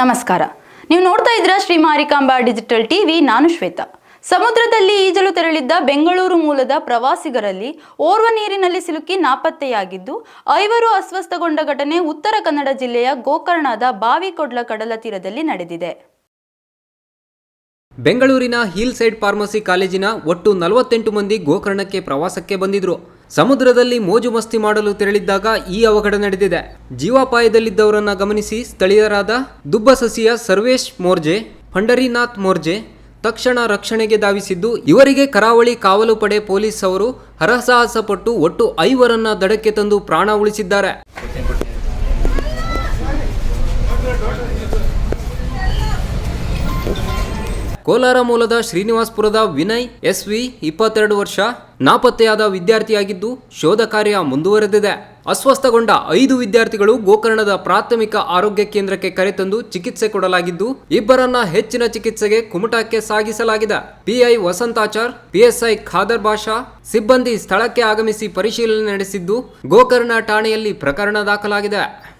ನಮಸ್ಕಾರ. ನೀವು ನೋಡ್ತಾ ಇದ್ರ ಶ್ರೀ ಮಾರಿಕಾಂಬಾ ಡಿಜಿಟಲ್ ಟಿವಿ, ನಾನು ಶ್ವೇತಾ. ಸಮುದ್ರದಲ್ಲಿ ಈಜಲು ತೆರಳಿದ್ದ ಬೆಂಗಳೂರು ಮೂಲದ ಪ್ರವಾಸಿಗರಲ್ಲಿ ಓರ್ವ ನೀರಿನಲ್ಲಿ ಸಿಲುಕಿ ನಾಪತ್ತೆಯಾಗಿದ್ದು, ಐವರು ಅಸ್ವಸ್ಥಗೊಂಡ ಘಟನೆ ಉತ್ತರ ಕನ್ನಡ ಜಿಲ್ಲೆಯ ಗೋಕರ್ಣದ ಬಾವಿಕೊಡ್ಲ ಕಡಲ ತೀರದಲ್ಲಿ ನಡೆದಿದೆ. ಬೆಂಗಳೂರಿನ ಹಿಲ್ ಸೈಡ್ ಫಾರ್ಮಸಿ ಕಾಲೇಜಿನ ಒಟ್ಟು ನಲವತ್ತೆಂಟು ಮಂದಿ ಗೋಕರ್ಣಕ್ಕೆ ಪ್ರವಾಸಕ್ಕೆ ಬಂದಿದ್ರು. ಸಮುದ್ರದಲ್ಲಿ ಮೋಜು ಮಸ್ತಿ ಮಾಡಲು ತೆರಳಿದ್ದಾಗ ಈ ಅವಘಡ ನಡೆದಿದೆ. ಜೀವಾಪಾಯದಲ್ಲಿದ್ದವರನ್ನ ಗಮನಿಸಿ ಸ್ಥಳೀಯರಾದ ದುಬ್ಬಸಸಿಯ ಸರ್ವೇಶ್ ಮೋರ್ಜೆ ಪಂಡರಿನಾಥ್ ಮೋರ್ಜೆ ತಕ್ಷಣ ರಕ್ಷಣೆಗೆ ಧಾವಿಸಿದ್ದು, ಇವರಿಗೆ ಕರಾವಳಿ ಕಾವಲು ಪಡೆ ಪೊಲೀಸ್ ಅವರು ಹರಸಾಹಸ ಪಟ್ಟು ಒಟ್ಟು ಐವರನ್ನ ದಡಕ್ಕೆ ತಂದು ಪ್ರಾಣ ಉಳಿಸಿದ್ದಾರೆ. ಕೋಲಾರ ಮೂಲದ ಶ್ರೀನಿವಾಸ್ಪುರದ ವಿನಯ್ ಎಸ್ ವಿ ಇಪ್ಪತ್ತೆರಡು ವರ್ಷ, ನಾಪತ್ತೆಯಾದ ವಿದ್ಯಾರ್ಥಿಯಾಗಿದ್ದು ಶೋಧ ಕಾರ್ಯ ಮುಂದುವರೆದಿದೆ. ಅಸ್ವಸ್ಥಗೊಂಡ ಐದು ವಿದ್ಯಾರ್ಥಿಗಳು ಗೋಕರ್ಣದ ಪ್ರಾಥಮಿಕ ಆರೋಗ್ಯ ಕೇಂದ್ರಕ್ಕೆ ಕರೆತಂದು ಚಿಕಿತ್ಸೆ ಕೊಡಲಾಗಿದ್ದು, ಇಬ್ಬರನ್ನ ಹೆಚ್ಚಿನ ಚಿಕಿತ್ಸೆಗೆ ಕುಮಟಾಕ್ಕೆ ಸಾಗಿಸಲಾಗಿದೆ. ಪಿಐ ವಸಂತಾಚಾರ್, ಪಿಎಸ್ಐ ಖಾದರ್ ಭಾಷಾ ಸಿಬ್ಬಂದಿ ಸ್ಥಳಕ್ಕೆ ಆಗಮಿಸಿ ಪರಿಶೀಲನೆ ನಡೆಸಿದ್ದು, ಗೋಕರ್ಣ ಠಾಣೆಯಲ್ಲಿ ಪ್ರಕರಣ ದಾಖಲಾಗಿದೆ.